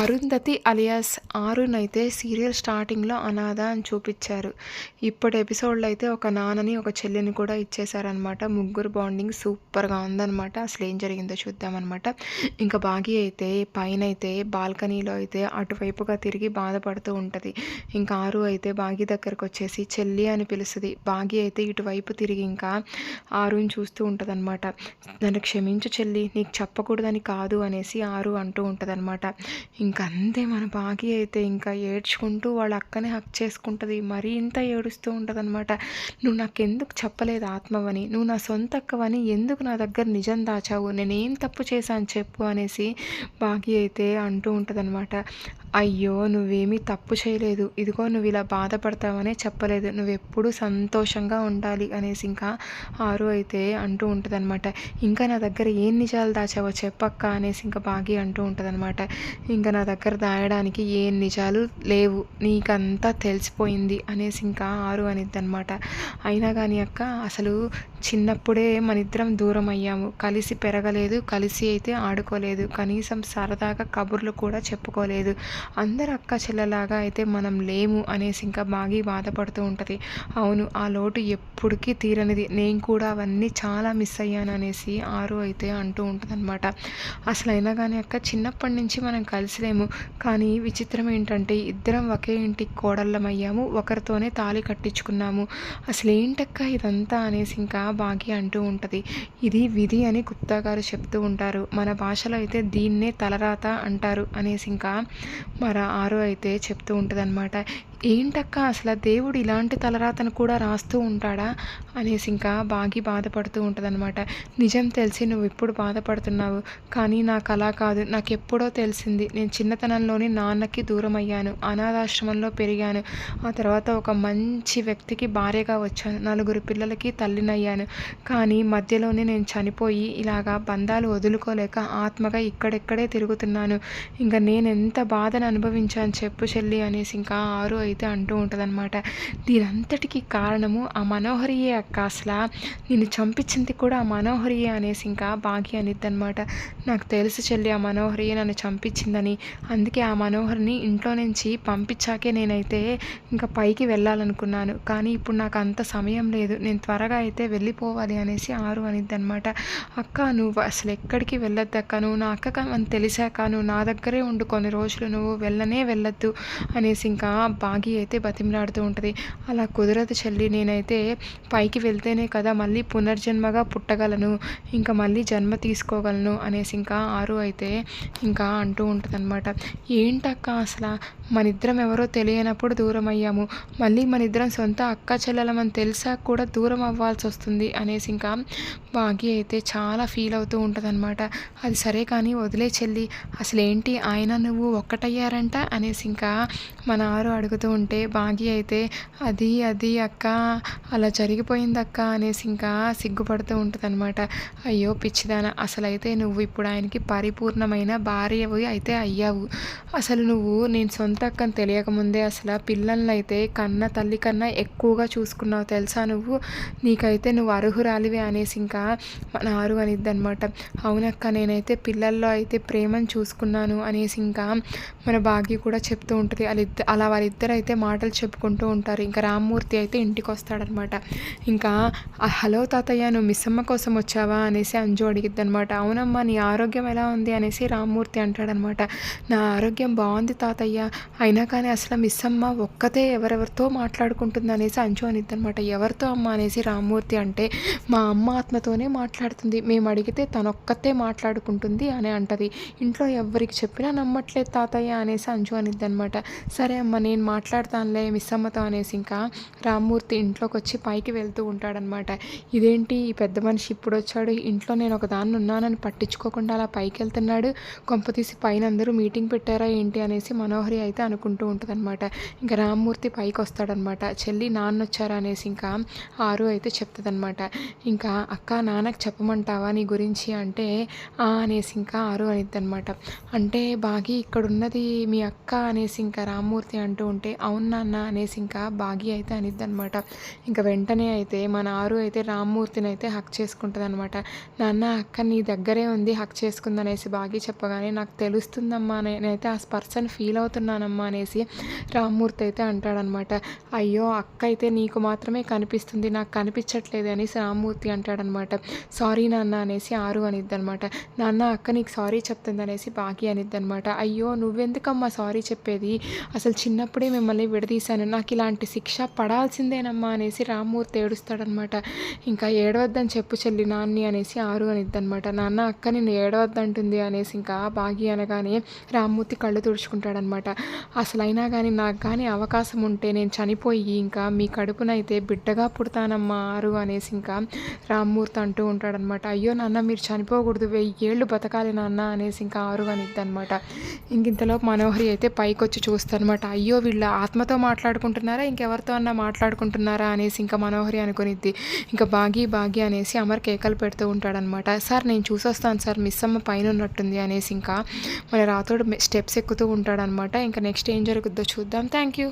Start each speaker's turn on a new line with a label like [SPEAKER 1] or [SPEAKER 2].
[SPEAKER 1] Arundhati alias ఆరునైతే serial స్టార్టింగ్లో అనాథ అని చూపించారు. ఇప్పటి ఎపిసోడ్లో అయితే ఒక నాన్నని ఒక చెల్లిని కూడా ఇచ్చేసారనమాట ముగ్గురు బాండింగ్ సూపర్గా ఉందన్నమాట. అసలు ఏం జరిగిందో చూద్దామన్నమాట. ఇంకా బాగి అయితే పైన అయితే బాల్కనీలో అయితే అటువైపుగా తిరిగి బాధపడుతూ ఉంటుంది. ఇంకా ఆరు అయితే బాగి దగ్గరకు వచ్చేసి చెల్లి అని పిలుస్తుంది. బాగి అయితే ఇటువైపు తిరిగి ఇంకా ఆరుని చూస్తూ ఉంటుంది అనమాట నన్ను క్షమించు చెల్లి నీకు చెప్పకూడదని కాదు అనేసి ఆరు అంటూ ఉంటుంది అనమాట ఇంకంతే అంతే మన బాగి అయితే ఇంకా ఏడ్చుకుంటూ వాళ్ళ అక్కనే హక్ చేసుకుంటుంది. మరీ ఇంత ఏడుస్తూ ఉంటుంది అనమాట నువ్వు నాకెందుకు చెప్పలేదు ఆత్మవని? నువ్వు నా సొంత అక్కవని? ఎందుకు నా దగ్గర నిజం దాచావు? నేనేం తప్పు చేశాను చెప్పు అనేసి బాగి అయితే అంటూ ఉంటుంది అనమాట అయ్యో నువ్వేమీ తప్పు చేయలేదు. ఇదిగో నువ్వు ఇలా బాధపడతావనే చెప్పలేదు. నువ్వెప్పుడు సంతోషంగా ఉండాలి అనేసి ఇంకా ఆరు అయితే అంటూ ఉంటుంది అనమాట ఇంకా నా దగ్గర ఏం నిజాలు దాచావో చెప్పక్క అనేసి ఇంకా బాగి అంటూ ఉంటుంది అనమాట ఇంకా నా దగ్గర దాయడానికి ఏ నిజాలు లేవు. నీకంతా తెలిసిపోయింది అనేసి ఇంకా ఆరు అనిద్ది అనమాట అయినా కానీ అక్క అసలు చిన్నప్పుడే మన ఇద్దరం దూరం అయ్యాము. కలిసి పెరగలేదు కలిసి అయితే ఆడుకోలేదు. కనీసం సరదాగా కబుర్లు కూడా చెప్పుకోలేదు. అందరు అక్క చెల్లెలాగా అయితే మనం లేము అనేసి ఇంకా బాగా బాధపడుతూ ఉంటుంది. అవును ఆ లోటు ఎప్పటికీ తీరనిది. నేను కూడా అవన్నీ చాలా మిస్ అయ్యాను అనేసి ఆరు అయితే అంటూ ఉంటుంది అనమాట అసలు అయినా కానీ అక్క చిన్నప్పటి నుంచి మనం కలిసిలేము కానీ విచిత్రం ఏంటంటే ఇద్దరం ఒకే ఇంటికి కోడళ్ళమయ్యాము. ఒకరితోనే తాళి కట్టించుకున్నాము. అసలు ఏంటక్క ఇదంతా అనేసి ఇంకా బాగి అంటూ ఉంటుంది. ఇది విధి అని గుప్తా గారు చెప్తూ ఉంటారు. మన భాషలో అయితే దీన్నే తలరాత అంటారు అనేసి ఇంకా మరి ఆరు అయితే చెప్తూ ఉంటుంది అనమాట ఏంటక్క అసలు దేవుడు ఇలాంటి తలరాతను కూడా రాస్తూ ఉంటాడా అనేసి ఇంకా బాగి బాధపడుతూ ఉంటుందన్నమాట. నిజం తెలిసి నువ్వు ఇప్పుడు బాధపడుతున్నావు కానీ నాకు అలా కాదు. నాకు ఎప్పుడో తెలిసింది. నేను చిన్నతనంలోని నాన్నకి దూరం అయ్యాను అనాథాశ్రమంలో పెరిగాను. ఆ తర్వాత ఒక మంచి వ్యక్తికి భార్యగా వచ్చాను. నలుగురు పిల్లలకి తల్లినయ్యాను. కానీ మధ్యలోనే నేను చనిపోయి ఇలాగా బంధాలు వదులుకోలేక ఆత్మగా ఇక్కడెక్కడే తిరుగుతున్నాను. ఇంకా నేను ఎంత బాధను అనుభవించాను చెప్పు చెల్లి అనేసి ఇంకా ఆరు అయితే అంటూ ఉంటుందన్నమాట. దీనంతటికీ కారణము ఆ మనోహరియే అక్క అసలు. నిన్ను చంపించింది కూడా ఆ మనోహరియే అనేసి ఇంకా బాగి అనిద్ది అనమాట నాకు తెలుసు చెల్లి ఆ మనోహరియే నన్ను చంపించిందని. అందుకే ఆ మనోహర్ని ఇంట్లో నుంచి పంపించాకే నేనైతే ఇంకా పైకి వెళ్ళాలనుకున్నాను. కానీ ఇప్పుడు నాకు అంత సమయం లేదు. నేను త్వరగా అయితే వెళ్ళిపోవాలి అనేసి ఆరు అనిద్ది అనమాట అక్క నువ్వు అసలు ఎక్కడికి వెళ్ళొద్దు అక్క. నువ్వు నా అక్క అని తెలిసాక నువ్వు నా దగ్గరే ఉండు. కొన్ని రోజులు నువ్వు వెళ్ళనే వెళ్ళొద్దు అనేసి ఇంకా బా ఆగి అయితే బతిమలాడుతూ ఉంటుంది. అలా కుదరదు చెల్లి నేనైతే పైకి వెళ్తేనే కదా మళ్ళీ పునర్జన్మగా పుట్టగలను ఇంకా మళ్ళీ జన్మ తీసుకోగలను అనేసి ఇంకా ఆరు అయితే ఇంకా అంటూ ఉంటుంది అనమాట ఏంటక్క అసలు? మన ఇద్దరం ఎవరో తెలియనప్పుడు దూరం అయ్యాము మళ్ళీ మన ఇద్దరం సొంత అక్క చెల్లెలమని తెలిసాక కూడా దూరం అవ్వాల్సి వస్తుంది అనేసి ఇంకా బాగి అయితే చాలా ఫీల్ అవుతూ ఉంటుంది అనమాట అది సరే కానీ వదిలే చెల్లి అసలు ఏంటి ఆయన నువ్వు ఒక్కటయ్యారంట అనేసి ఇంకా మన ఆరు అడుగుతూ ఉంటే బాగి అయితే అది అది అక్క అలా జరిగిపోయింది అక్క అనేసి ఇంకా సిగ్గుపడుతూ ఉంటుంది అనమాట అయ్యో పిచ్చిదాన అసలైతే నువ్వు ఇప్పుడు ఆయనకి పరిపూర్ణమైన భార్యవి అయితే అయ్యావు. అసలు నువ్వు నేను సొంత అక్కని తెలియకముందే అసలు పిల్లల్ని అయితే కన్న తల్లి కన్నా ఎక్కువగా చూసుకున్నావు తెలుసా నువ్వు? నీకైతే నువ్వు అర్హురాలివే అనేసి ఇంకా మన అనిద్ది అనమాట అవునక్క నేనైతే పిల్లల్లో అయితే ప్రేమను చూసుకున్నాను అనేసి ఇంకా మన భాగ్య కూడా చెప్తూ ఉంటుంది. వాళ్ళిద్ద అలా వాళ్ళిద్దరు అయితే మాటలు చెప్పుకుంటూ ఉంటారు ఇంకా రామ్మూర్తి అయితే ఇంటికి వస్తాడనమాట ఇంకా హలో తాతయ్య నువ్వు మిస్సమ్మ కోసం వచ్చావా? అనేసి అంజు అడిగిద్ది అనమాట అవునమ్మా నీ ఆరోగ్యం ఎలా ఉంది? అనేసి రామ్మూర్తి అంటాడనమాట. నా ఆరోగ్యం బాగుంది తాతయ్య. అయినా కానీ అసలు మిస్సమ్మ ఒక్కతే ఎవరెవరితో మాట్లాడుకుంటుంది? అనేసి అంజు అనిద్ది అనమాట ఎవరితో అమ్మ? అనేసి రామ్మూర్తి అంటే మా అమ్మ ఆత్మతోనే మాట్లాడుతుంది. మేము అడిగితే తనొక్కతే మాట్లాడుకుంటుంది అని అంటది. ఇంట్లో ఎవరికి చెప్పినా నమ్మట్లేదు తాతయ్య అనేసి అంజు అనిద్ది అనమాట సరే అమ్మ నేను మాట్లాడతానులే మిస్ అమ్మతో అనేసి ఇంకా రామ్మూర్తి ఇంట్లోకి వచ్చి పైకి వెళ్తూ ఉంటాడనమాట. ఇదేంటి ఈ పెద్ద మనిషి ఇప్పుడు వచ్చాడు ఇంట్లో నేను ఒక దాన్ని ఉన్నానని పట్టించుకోకుండా అలా పైకి వెళ్తున్నాడు కొంపతీసి పైన అందరూ మీటింగ్ పెట్టారా ఏంటి అనేసి మనోహరి అయితే అనుకుంటూ ఉంటుందన్నమాట ఇంకా రామ్మూర్తి పైకి వస్తాడనమాట చెల్లి నాన్న వచ్చారా అనేసి ఇంకా ఆరు అయితే చెప్తుందనమాట. ఇంకా అక్క నాన్నకు చెప్పమంటావా నీ గురించి అంటే "ఆ" అనేసి ఇంకా ఆరు అనిద్ది అనమాట అంటే బాగి ఇక్కడ ఉన్నది మీ అక్క అనేసి ఇంకా రామ్మూర్తి అంటూ ఉంటే అవును నాన్న అనేసి ఇంకా బాగి అయితే అనిద్దనమాట. ఇంకా వెంటనే అయితే మన ఆరు అయితే రామ్మూర్తిని అయితే హక్ చేసుకుంటుంది అనమాట నాన్న అక్క నీ దగ్గరే ఉంది హక్ చేసుకుందనేసి బాగి చెప్పగానే నాకు తెలుస్తుందమ్మా నేనైతే ఆ పర్సన్ ఫీల్ అవుతున్నానమ్మా అనేసి రామ్మూర్తి అయితే అంటాడనమాట. అయ్యో అక్క అయితే నీకు మాత్రమే కనిపిస్తుంది నాకు కనిపించట్లేదు అనేసి రామ్మూర్తి అంటాడనమాట. సారీ నాన్న అనేసి ఆరు అనిద్ది అనమాట నాన్న అక్క నీకు సారీ చెప్తుంది అనేసి బాగి అనిద్దనమాట. అయ్యో నువ్వెందుకమ్మా సారీ చెప్పేది? అసలు చిన్నప్పుడే మేము మిమ్మల్ని విడదీశాను. నాకు ఇలాంటి శిక్ష పడాల్సిందేనమ్మా అనేసి రామ్మూర్తి ఏడుస్తాడనమాట. ఇంకా ఏడవద్దని చెప్పు చెల్లి నాన్ని అనేసి ఆరు అనిద్దనమాట నాన్న అక్క నిన్ను ఏడవద్దంటుంది అనేసి ఇంకా బాగి అనగానే రామ్మూర్తి కళ్ళు తుడుచుకుంటాడనమాట. అసలైనా కానీ నాకు కానీ అవకాశం ఉంటే నేను చనిపోయి ఇంకా మీ కడుపునైతే బిడ్డగా పుడతానమ్మా ఆరు అనేసి ఇంకా రామ్మూర్తి అంటూ ఉంటాడనమాట. అయ్యో నాన్న మీరు చనిపోకూడదు. వెయ్యి ఏళ్ళు బతకాలి నాన్న అనేసి ఇంకా ఆరు అనిద్దనమాట ఇంకింతలో మనోహరి అయితే పైకి వచ్చి చూస్తానమాట. అయ్యో వీళ్ళ ఆత్మతో మాట్లాడుకుంటున్నారా? ఇంకెవరితో అన్నా మాట్లాడుకుంటున్నారా? అనేసి ఇంకా మనోహరి అనుకునిద్ది. ఇంకా బాగి బాగి అనేసి అమర్ కేకలు పెడుతూ ఉంటాడనమాట సార్ నేను చూసొస్తాను సార్. మిస్ అమ్మ పైన ఉన్నట్టుంది అనేసి ఇంకా మన రాతోడు స్టెప్స్ ఎక్కుతూ ఉంటాడనమాట ఇంకా నెక్స్ట్ ఏం జరుగుద్దో చూద్దాం. Thank you.